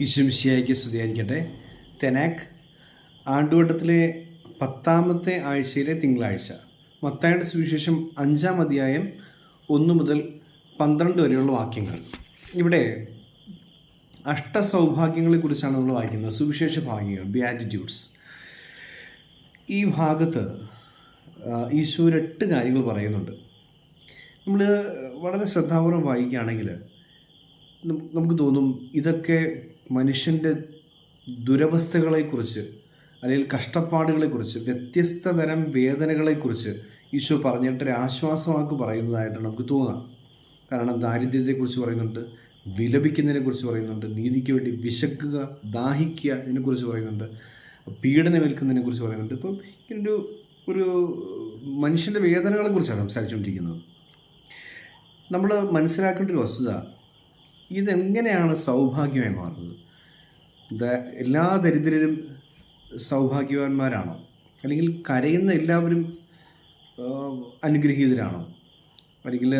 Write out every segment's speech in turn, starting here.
ഈശ്വംശിയായിക്ക് സ്തുതിയായിരിക്കട്ടെ. തെനാക്ക് ആണ്ടുവട്ടത്തിലെ പത്താമത്തെ ആഴ്ചയിലെ തിങ്കളാഴ്ച. മത്തായുടെ സുവിശേഷം അഞ്ചാം അധ്യായം ഒന്ന് മുതൽ പന്ത്രണ്ട് വരെയുള്ള വാക്യങ്ങൾ. ഇവിടെ അഷ്ടസൗഭാഗ്യങ്ങളെക്കുറിച്ചാണ് നമ്മൾ വായിക്കുന്നത്. സുവിശേഷ ഭാഗ്യങ്ങൾ ബിയാറ്റിറ്റ്യൂഡ്സ് ഈ ഭാഗത്ത് ഈശോ എട്ട് കാര്യങ്ങൾ പറയുന്നുണ്ട്. നമ്മൾ വളരെ ശ്രദ്ധാപൂർവം വായിക്കുകയാണെങ്കിൽ നമുക്ക് തോന്നും ഇതൊക്കെ മനുഷ്യന്റെ ദുരവസ്ഥകളെക്കുറിച്ച് അല്ലെങ്കിൽ കഷ്ടപ്പാടുകളെക്കുറിച്ച് വ്യത്യസ്ത തരം വേദനകളെക്കുറിച്ച് ഈശോ പറഞ്ഞിട്ടൊരു ആശ്വാസവാക്ക് പറയുന്നതായിട്ടാണ് നമുക്ക് തോന്നുക കാരണം ദാരിദ്ര്യത്തെക്കുറിച്ച് പറയുന്നുണ്ട് വിലപിക്കുന്നതിനെക്കുറിച്ച് പറയുന്നുണ്ട് നീതിക്ക് വേണ്ടി വിശക്കുക ദാഹിക്കുക ഇതിനെക്കുറിച്ച് പറയുന്നുണ്ട് പീഡനമേൽക്കുന്നതിനെക്കുറിച്ച് പറയുന്നുണ്ട്. ഇപ്പം ഇതിന്റെ ഒരു മനുഷ്യന്റെ വേദനകളെക്കുറിച്ചാണ് സംസാരിച്ചുകൊണ്ടിരിക്കുന്നത്. നമ്മൾ മനസ്സിലാക്കേണ്ട ഒരു വസ്തുത ഇതെങ്ങനെയാണ് സൗഭാഗ്യമായി മാറുന്നത്? എല്ലാ ദരിദ്രരും സൗഭാഗ്യവാന്മാരാണോ? അല്ലെങ്കിൽ കരയുന്ന എല്ലാവരും അനുഗ്രഹീതരാണോ? അല്ലെങ്കിൽ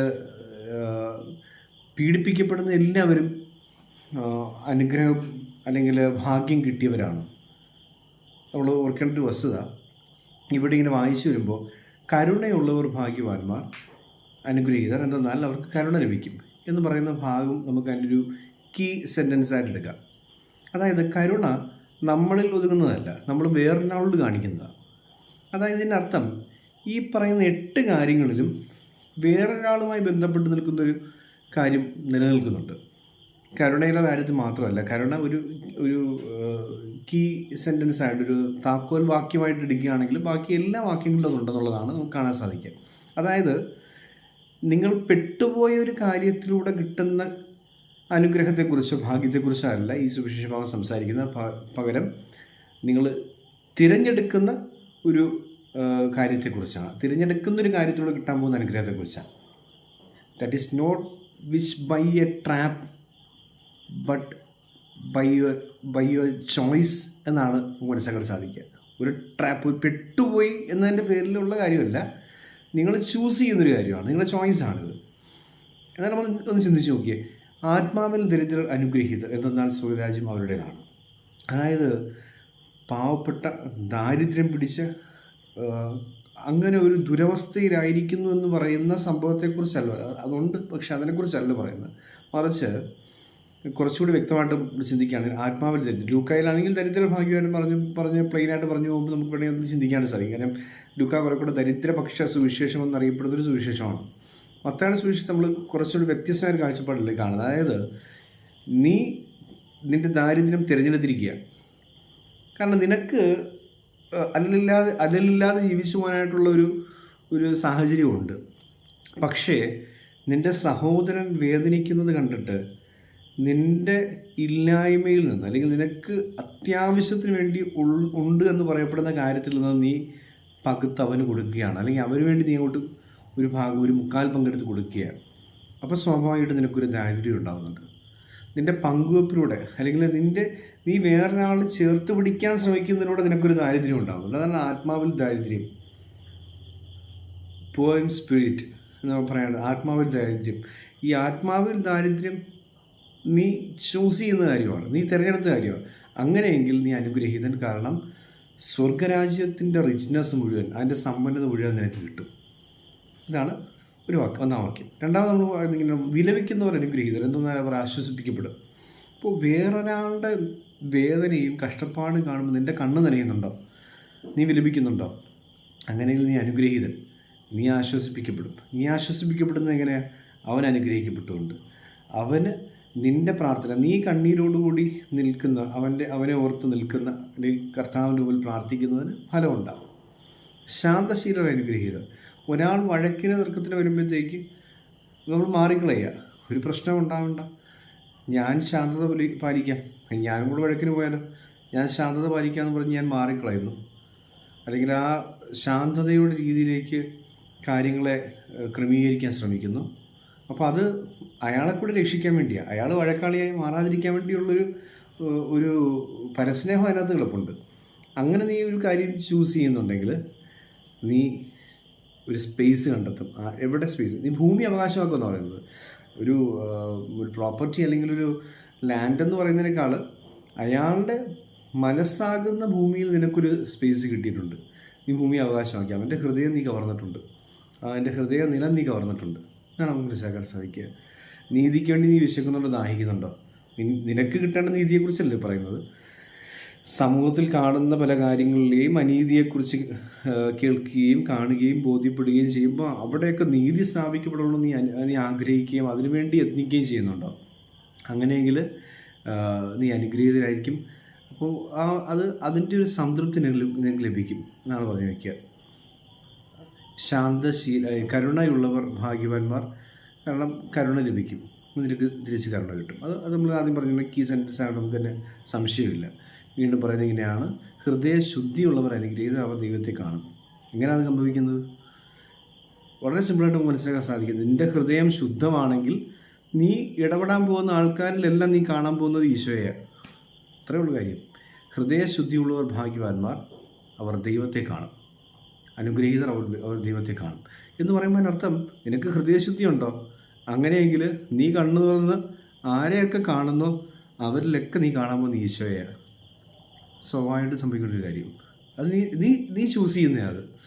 പീഡിപ്പിക്കപ്പെടുന്ന എല്ലാവരും അനുഗ്രഹം അല്ലെങ്കിൽ ഭാഗ്യം കിട്ടിയവരാണോ? നമ്മൾ ഓർക്കേണ്ട ഒരു വസ്തുത ഇവിടെ ഇങ്ങനെ വായിച്ചു വരുമ്പോൾ കരുണയുള്ളവർ ഭാഗ്യവാന്മാർ അനുഗ്രഹീതർ. എന്തെന്നാൽ അവർക്ക് കരുണ ലഭിക്കും. എന്ന് പറയുന്ന ഭാഗം നമുക്ക് അതിന്റെ ഒരു കീ സെന്റൻസ് ആയിട്ട് എടുക്കാം. അതായത് കരുണ നമ്മളിൽ ഒതുങ്ങുന്നതല്ല നമ്മൾ വേറൊരാളോട് കാണിക്കുന്നതാണ് അതായത് ഇതിന്റെ അർത്ഥം ഈ പറയുന്ന എട്ട് കാര്യങ്ങളിലും വേറൊരാളുമായി ബന്ധപ്പെട്ട് നിൽക്കുന്നൊരു കാര്യം നിലനിൽക്കുന്നുണ്ട്. കരുണയുടെ കാര്യത്തിൽ മാത്രമല്ല കരുണ ഒരു ഒരു കീ സെന്റൻസ് ആയിട്ട് ഒരു താക്കോൽ വാക്യമായിട്ട് എടുക്കുകയാണെങ്കിൽ ബാക്കി എല്ലാ വാക്യങ്ങളും അതുണ്ടെന്നുള്ളതാണ് നമുക്ക് കാണാൻ സാധിക്കുക. അതായത് നിങ്ങൾ പെട്ടുപോയ ഒരു കാര്യത്തിലൂടെ കിട്ടുന്ന അനുഗ്രഹത്തെക്കുറിച്ചോ ഭാഗ്യത്തെക്കുറിച്ചോ അല്ല ഈ സുവിശേഷ ഭാഗം സംസാരിക്കുന്നത് പകരം നിങ്ങൾ തിരഞ്ഞെടുക്കുന്ന ഒരു കാര്യത്തെക്കുറിച്ചാണ്. തിരഞ്ഞെടുക്കുന്ന ഒരു കാര്യത്തിലൂടെ കിട്ടാൻ പോകുന്ന അനുഗ്രഹത്തെക്കുറിച്ചാണ്. That is not which by a trap but by your by your choice എന്നാണ് മനസ്സിലാക്കാൻ സാധിക്കുക. ഒരു ട്രാപ്പ് പെട്ടുപോയി എന്നതിന്റെ പേരിലുള്ള കാര്യമല്ല. നിങ്ങൾ ചൂസ് ചെയ്യുന്നൊരു കാര്യമാണ്. നിങ്ങളുടെ ചോയ്സാണിത് എന്നാൽ നമ്മൾ ഒന്ന് ചിന്തിച്ച് നോക്കിയേ. ആത്മാവിൽ ദരിദ്രർ അനുഗ്രഹീതർ എന്തെന്നാൽ സ്വരാജ്യം അവരുടേതാണ്. അതായത് പാവപ്പെട്ട ദാരിദ്ര്യം പിടിച്ച അങ്ങനെ ഒരു ദുരവസ്ഥയിലായിരിക്കുന്നു എന്ന് പറയുന്ന സംഭവത്തെക്കുറിച്ചല്ല അതുകൊണ്ട് പക്ഷെ അതിനെക്കുറിച്ചല്ല പറയുന്നത്. മറിച്ച് കുറച്ചുകൂടി വ്യക്തമായിട്ട് ചിന്തിക്കുകയാണെങ്കിൽ ആത്മാവിൽ ദരിദ്രം ലൂക്കായിലാണെങ്കിൽ ദരിദ്ര ഭാഗ്യവാനും പറഞ്ഞു പറഞ്ഞ് പ്ലെയിനായിട്ട് പറഞ്ഞു പോകുമ്പോൾ നമുക്ക് വേണമെങ്കിൽ ഒന്ന് ചിന്തിക്കാണ്ട് സാധിക്കും. കാരണം ലൂക്ക കുറെ കൂടെ ദരിദ്രപക്ഷ സുവിശേഷം എന്നറിയപ്പെടുന്നൊരു സുവിശേഷമാണ്. മത്തയുടെ സുവിശേഷം നമ്മൾ കുറച്ചുകൂടി വ്യത്യസ്തമായ ഒരു കാഴ്ചപ്പാടില്ലേ കാണുന്നത്. അതായത് നീ നിന്റെ ദാരിദ്ര്യം തിരഞ്ഞെടുത്തിരിക്കുക. കാരണം നിനക്ക് അല്ലല്ലാതെ അല്ലലില്ലാതെ ജീവിച്ചു പോകാനായിട്ടുള്ള ഒരു ഒരു സാഹചര്യമുണ്ട് പക്ഷേ നിന്റെ സഹോദരൻ വേദനിക്കുന്നത് കണ്ടിട്ട് നിന്റെ ഇല്ലായ്മയിൽ നിന്ന് അല്ലെങ്കിൽ നിനക്ക് അത്യാവശ്യത്തിന് വേണ്ടി ഉണ്ട് എന്ന് പറയപ്പെടുന്ന കാര്യത്തിൽ നിന്ന് നീ പകുത്ത് അവന് കൊടുക്കുകയാണ്. അല്ലെങ്കിൽ അവന് വേണ്ടി നീ അങ്ങോട്ട് ഒരു ഭാഗം ഒരു മുക്കാൽ പങ്കെടുത്ത് കൊടുക്കുകയാണ്. അപ്പോൾ സ്വാഭാവികമായിട്ട് നിനക്കൊരു ദാരിദ്ര്യം ഉണ്ടാകുന്നുണ്ട് നിന്റെ പങ്കുവെപ്പിലൂടെ അല്ലെങ്കിൽ നിന്റെ നീ വേറൊരാൾ ചേർത്ത് പിടിക്കാൻ ശ്രമിക്കുന്നതിലൂടെ നിനക്കൊരു ദാരിദ്ര്യം ഉണ്ടാകുന്നുണ്ട് അതാണ് ആത്മാവിൽ ദാരിദ്ര്യം. പോയിൻ സ്പിരിറ്റ് എന്ന് പറയുന്നത് ആത്മാവിൽ ദാരിദ്ര്യം. ഈ ആത്മാവിൽ ദാരിദ്ര്യം നീ ചൂസ് ചെയ്യുന്ന കാര്യമാണ്. നീ തിരഞ്ഞെടുത്ത കാര്യമാണ്. അങ്ങനെയെങ്കിൽ നീ അനുഗ്രഹീതൻ കാരണം സ്വർഗരാജ്യത്തിന്റെ റിച്ച്നെസ് മുഴുവൻ അതിന്റെ സമ്പന്നത മുഴുവൻ നിനക്ക് കിട്ടും. ഇതാണ് ഒരു വാക്ക് ഒന്നാം വാക്യം. രണ്ടാമത് നമ്മൾ പറയുന്നത് ഇങ്ങനെ വിലപിക്കുന്നവർ അനുഗ്രഹീതർ. എന്തെന്നാൽ അവർ ആശ്വസിപ്പിക്കപ്പെടും ഇപ്പോൾ വേറൊരാളുടെ വേദനയും കഷ്ടപ്പാടും കാണുമ്പോൾ നിന്റെ കണ്ണ് നനയുന്നുണ്ടോ? നീ വിലപിക്കുന്നുണ്ടോ? അങ്ങനെയെങ്കിൽ നീ അനുഗ്രഹീതൻ. നീ ആശ്വസിപ്പിക്കപ്പെടും. നീ ആശ്വസിപ്പിക്കപ്പെടുന്നത് എങ്ങനെയാണ് അവൻ അനുഗ്രഹിക്കപ്പെട്ടുകൊണ്ട്. അവന് നിന്റെ പ്രാർത്ഥന നീ കണ്ണീരോടുകൂടി നിൽക്കുന്ന അവന്റെ അവനെ ഓർത്ത് നിൽക്കുന്ന കർത്താവിന്റെ മുമ്പിൽ പ്രാർത്ഥിക്കുന്നതിന് ഫലമുണ്ടാകും. ശാന്തശീലർ അനുഗ്രഹീതർ ഒരാൾ വഴക്കിന് തർക്കത്തിന് വരുമ്പോഴത്തേക്ക് നമ്മൾ മാറിക്കളയുക. ഒരു പ്രശ്നം ഉണ്ടാവണ്ട. ഞാൻ ശാന്തത പാലി- പാലിക്കാം. ഞാനും കൂടെ വഴക്കിന് പോയാലോ? ഞാൻ ശാന്തത പാലിക്കാമെന്ന് പറഞ്ഞ് ഞാൻ മാറിക്കളയുന്നു. അല്ലെങ്കിൽ ആ ശാന്തതയുടെ രീതിയിലേക്ക് കാര്യങ്ങളെ ക്രമീകരിക്കാൻ ശ്രമിക്കുന്നു. അപ്പോൾ അത് അയാളെ കൂടെ രക്ഷിക്കാൻ വേണ്ടിയാണ് അയാൾ വഴക്കാളിയായി മാറാതിരിക്കാൻ വേണ്ടിയുള്ളൊരു ഒരു പരസ്നേഹം അതിനകത്ത് കിടപ്പുണ്ട്. അങ്ങനെ നീ ഒരു കാര്യം ചൂസ് ചെയ്യുന്നുണ്ടെങ്കിൽ നീ ഒരു സ്പേസ് കണ്ടെത്തും. എവിടെ സ്പേസ് നീ ഭൂമി അവകാശമാക്കുമെന്ന് പറയുന്നത്. ഒരു ഒരു പ്രോപ്പർട്ടി അല്ലെങ്കിൽ ഒരു ലാൻഡ് എന്ന് പറയുന്നതിനേക്കാൾ അയാളുടെ മനസ്സാകുന്ന ഭൂമിയിൽ നിനക്കൊരു സ്പേസ് കിട്ടിയിട്ടുണ്ട്. നീ ഭൂമി അവകാശമാക്കി. അവന്റെ ഹൃദയം നീ കവർന്നിട്ടുണ്ട്. അവന്റെ ഹൃദയ നിലം നീ കവർന്നിട്ടുണ്ട്. എന്നാണ് നമുക്ക് മനസ്സിലാക്കാൻ സാധിക്കുക. നീതിക്ക് വേണ്ടി നീ വിശക്കുന്നുണ്ടോ ദാഹിക്കുന്നുണ്ടോ? നിനക്ക് കിട്ടേണ്ട നീതിയെക്കുറിച്ചല്ലേ പറയുന്നത്? സമൂഹത്തിൽ കാണുന്ന പല കാര്യങ്ങളിലെയും അനീതിയെക്കുറിച്ച് കേൾക്കുകയും കാണുകയും ബോധ്യപ്പെടുകയും ചെയ്യുമ്പോൾ അവിടെയൊക്കെ നീതി സ്ഥാപിക്കപ്പെടണമെന്ന് നീ നീ ആഗ്രഹിക്കുകയും അതിനുവേണ്ടി യത്നിക്കുകയും ചെയ്യുന്നുണ്ടോ? അങ്ങനെയെങ്കിൽ നീ അനുഗ്രഹീതരായിരിക്കും. അപ്പോൾ ആ അത് അതിന്റെ ഒരു സംതൃപ്തി നിനക്ക് ലഭിക്കും എന്നാണ് പറഞ്ഞു വയ്ക്കുക. ശാന്തശീല കരുണയുള്ളവർ ഭാഗ്യവാന്മാർ. കാരണം കരുണ ലഭിക്കും. നിനക്ക് തിരിച്ച് കരുണ കിട്ടും. അത് അത് നമ്മൾ ആദ്യം പറഞ്ഞ കീ ആണ് നമുക്ക് തന്നെ സംശയമില്ല. വീണ്ടും പറയുന്നത് ഇങ്ങനെയാണ് ഹൃദയശുദ്ധിയുള്ളവർ അനുഗ്രഹീതർ അവർ ദൈവത്തെ കാണും. എങ്ങനെയാണ് സംഭവിക്കുന്നത്? വളരെ സിമ്പിളായിട്ട് നമുക്ക് മനസ്സിലാക്കാൻ സാധിക്കും. നിന്റെ ഹൃദയം ശുദ്ധമാണെങ്കിൽ നീ ഇടപെടാൻ പോകുന്ന ആൾക്കാരിലെല്ലാം നീ കാണാൻ പോകുന്നത് ഈശോയാണ് അത്രയേ ഉള്ളൂ കാര്യം. ഹൃദയശുദ്ധിയുള്ളവർ ഭാഗ്യവാന്മാർ അവർ ദൈവത്തെ കാണും. അനുഗ്രഹീതർ അവർ അവർ ദൈവത്തെ കാണും. എന്ന് പറയുമ്പോൾ അതിനർത്ഥം നിനക്ക് ഹൃദയശുദ്ധിയുണ്ടോ അങ്ങനെയെങ്കിൽ നീ കണ്ണു തുറന്ന് ആരെയൊക്കെ കാണുന്നോ? അവരിലൊക്കെ നീ കാണാൻ പോകുന്ന ഈശോയാണ്. സ്വാഭാവികമായിട്ട് സംഭവിക്കുന്ന ഒരു കാര്യം. അത് നീ നീ നീ ചൂസ് ചെയ്യുന്ന അത്.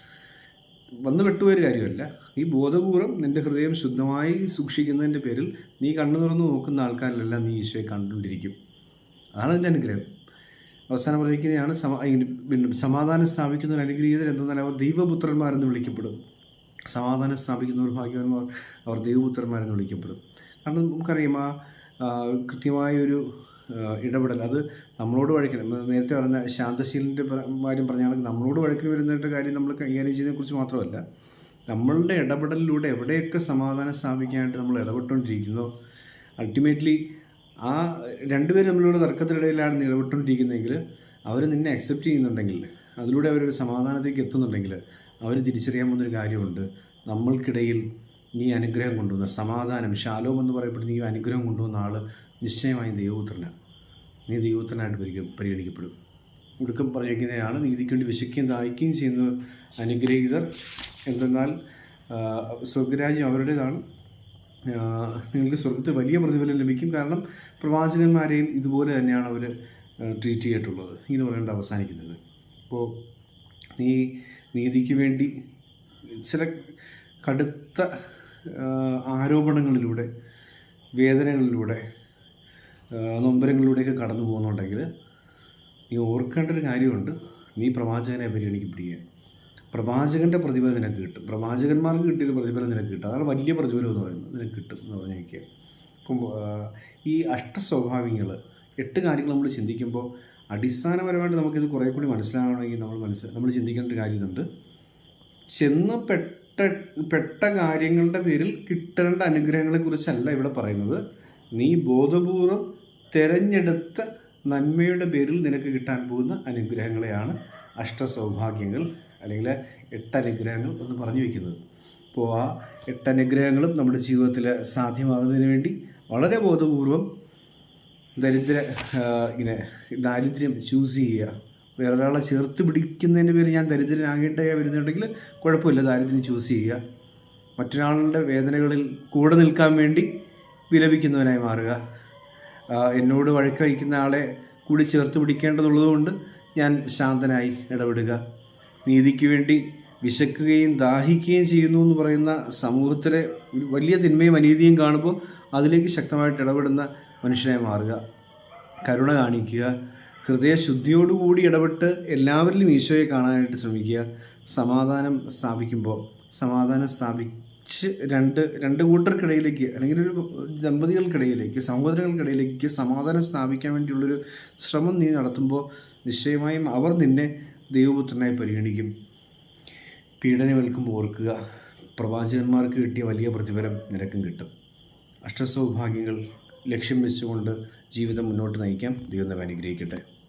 വന്ന് വെട്ടുപോയൊരു കാര്യമല്ല. ഈ ബോധപൂർവം നിന്റെ ഹൃദയം ശുദ്ധമായി സൂക്ഷിക്കുന്നതിന്റെ പേരിൽ നീ കണ്ണു തുറന്ന് നോക്കുന്ന ആൾക്കാരിലെല്ലാം നീ ഈശോയെ കണ്ടുകൊണ്ടിരിക്കും. അതാണ് അതിന്റെ അനുഗ്രഹം. അവസാനം പറഞ്ഞിരിക്കുന്നതാണ് സമ സമാധാനം സ്ഥാപിക്കുന്നവർ അനുഗ്രഹീതർ എന്തെന്നാൽ അവർ ദൈവപുത്രന്മാരെന്ന് വിളിക്കപ്പെടും. സമാധാനം സ്ഥാപിക്കുന്നവർ ഭാഗ്യവാന്മാർ അവർ ദൈവപുത്രന്മാരെന്ന് വിളിക്കപ്പെടും. കാരണം നമുക്കറിയാം ആ കൃത്യമായൊരു ഇടപെടൽ അത് നമ്മളോട് വഴക്കണം നേരത്തെ പറഞ്ഞ ശാന്തശീലിന്റെ കാര്യം പറഞ്ഞാണെങ്കിൽ നമ്മളോട് വഴക്കിന് വരുന്നതിന്റെ കാര്യം നമ്മൾ കൈകാര്യം ചെയ്യുന്നതിനെക്കുറിച്ച് മാത്രമല്ല നമ്മളുടെ ഇടപെടലിലൂടെ എവിടെയൊക്കെ സമാധാനം സ്ഥാപിക്കാനായിട്ട് നമ്മൾ ഇടപെട്ടുകൊണ്ടിരിക്കുന്നോ അൾട്ടിമേറ്റ്ലി ആ രണ്ടുപേരും തമ്മിലുള്ള തർക്കത്തിനിടയിലാണ് ഇടപെട്ടുകൊണ്ടിരിക്കുന്നതെങ്കിൽ അവർ നിന്നെ അക്സെപ്റ്റ് ചെയ്യുന്നുണ്ടെങ്കിൽ അതിലൂടെ അവരൊരു സമാധാനത്തേക്ക് എത്തുന്നുണ്ടെങ്കിൽ അവർ തിരിച്ചറിയാൻ പോകുന്നൊരു കാര്യമുണ്ട്. നമ്മൾക്കിടയിൽ നീ അനുഗ്രഹം കൊണ്ടുവന്ന സമാധാനം ശാലോം എന്ന് പറയപ്പെടുന്ന ഈ അനുഗ്രഹം കൊണ്ടുവന്ന ആൾ നിശ്ചയമായും ദൈവപുത്രനാണ് നീ ദൈവപുത്രനായിട്ട് പരിഗ പരിഗണിക്കപ്പെടും. ഒടുക്കം പറഞ്ഞിരിക്കുന്നതാണ് നീതിക്ക് വേണ്ടി വിശക്കുകയും ദാഹിക്കുകയും ചെയ്യുന്ന അനുഗ്രഹീതർ. എന്തെന്നാൽ സ്വർഗരാജ്യം അവരുടേതാണ്. നിങ്ങൾക്ക് സ്വർഗത്തിൽ വലിയ പ്രതിഫലം ലഭിക്കും. കാരണം പ്രവാചകന്മാരെയും ഇതുപോലെ തന്നെയാണ് അവർ ട്രീറ്റ് ചെയ്തിട്ടുള്ളത് ഇങ്ങനെ പറയേണ്ട അവസാനിക്കുന്നത്. അപ്പോൾ നീ നീതിക്ക് വേണ്ടി ചില കടുത്ത ആരോപണങ്ങളിലൂടെ വേദനകളിലൂടെ നൊമ്പരങ്ങളിലൂടെയൊക്കെ കടന്നു പോകുന്നുണ്ടെങ്കിൽ നീ ഓർക്കേണ്ട ഒരു കാര്യമുണ്ട്. നീ പ്രവാചകനെ പരിഗണിക്കപ്പെടുക പ്രവാചകന്റെ പ്രതിഫലം നിനക്ക് കിട്ടും. പ്രവാചകന്മാർക്ക് കിട്ടിയൊരു പ്രതിഫലം നിനക്ക് കിട്ടും. അതാണ് വലിയ പ്രതിഫലം എന്ന് പറയുന്നത്. നിനക്ക് കിട്ടും എന്ന് പറഞ്ഞേക്കുക അപ്പം ഈ അഷ്ടസ്വഭാവികൾ എട്ട് കാര്യങ്ങൾ നമ്മൾ ചിന്തിക്കുമ്പോൾ അടിസ്ഥാനപരമായിട്ട് നമുക്കിത് കുറേ കൂടി മനസ്സിലാവണമെങ്കിൽ നമ്മൾ മനസ്സ് നമ്മൾ ചിന്തിക്കേണ്ട ഒരു കാര്യമുണ്ട് ചെന്ന് പെട്ട പെട്ട കാര്യങ്ങളുടെ പേരിൽ കിട്ടേണ്ട അനുഗ്രഹങ്ങളെക്കുറിച്ചല്ല ഇവിടെ പറയുന്നത്. നീ ബോധപൂർവം തിരഞ്ഞെടുത്ത നന്മയുടെ പേരിൽ നിനക്ക് കിട്ടാൻ പോകുന്ന അനുഗ്രഹങ്ങളെയാണ് അഷ്ടസൗഭാഗ്യങ്ങൾ അല്ലെങ്കിൽ എട്ട് അനുഗ്രഹങ്ങൾ എന്ന് പറഞ്ഞു വയ്ക്കുന്നത് അപ്പോൾ ആ എട്ട് അനുഗ്രഹങ്ങളും നമ്മുടെ ജീവിതത്തിൽ സാധ്യമാകുന്നതിന് വേണ്ടി വളരെ ബോധപൂർവം ദരിദ്ര ഇങ്ങനെ ദാരിദ്ര്യം ചൂസ് ചെയ്യുക. വേറൊരാളെ ചേർത്ത് പിടിക്കുന്നതിന്റെ പേര് ഞാൻ ദരിദ്രനാകട്ടെ വരുന്നുണ്ടെങ്കിൽ കുഴപ്പമില്ല ദാരിദ്ര്യം ചൂസ് ചെയ്യുക. മറ്റൊരാളുടെ വേദനകളിൽ കൂടെ നിൽക്കാൻ വേണ്ടി വിലപിക്കുന്നവനായി മാറുക. എന്നോട് വഴക്കഴിക്കുന്ന ആളെ കൂടി ചേർത്ത് പിടിക്കേണ്ടതുള്ളതുകൊണ്ട് ഞാൻ ശാന്തനായി ഇടപെടുക. നീതിക്ക് വേണ്ടി വിശക്കുകയും ദാഹിക്കുകയും ചെയ്യുന്നു എന്ന് പറയുന്ന സമൂഹത്തിലെ ഒരു വലിയ തിന്മയും അനീതിയും കാണുമ്പോൾ അതിലേക്ക് ശക്തമായിട്ട് ഇടപെടുന്ന മനുഷ്യനായി മാറുക. കരുണ കാണിക്കുക. ഹൃദയശുദ്ധിയോടുകൂടി ഇടപെട്ട് എല്ലാവരിലും ഈശോയെ കാണാനായിട്ട് ശ്രമിക്കുക. സമാധാനം സ്ഥാപിക്കുമ്പോൾ സമാധാനം സ്ഥാപിച്ച് രണ്ട് രണ്ട് കൂട്ടർക്കിടയിലേക്ക് അല്ലെങ്കിൽ ഒരു ദമ്പതികൾക്കിടയിലേക്ക് സഹോദരങ്ങൾക്കിടയിലേക്ക് സമാധാനം സ്ഥാപിക്കാൻ വേണ്ടിയുള്ളൊരു ശ്രമം നീ നടത്തുമ്പോൾ നിശ്ചയമായും അവർ നിന്നെ ദൈവപുത്രനായി പരിഗണിക്കും. പീഡനമേൽക്കുമ്പോൾ ഓർക്കുക പ്രവാചകന്മാർക്ക് കിട്ടിയ വലിയ പ്രതിഫലം നിനക്കും കിട്ടും. അഷ്ടസൗഭാഗ്യങ്ങൾ ലക്ഷ്യം വെച്ചുകൊണ്ട് ജീവിതം മുന്നോട്ട് നയിക്കാം. ദൈവം അനുഗ്രഹിക്കട്ടെ.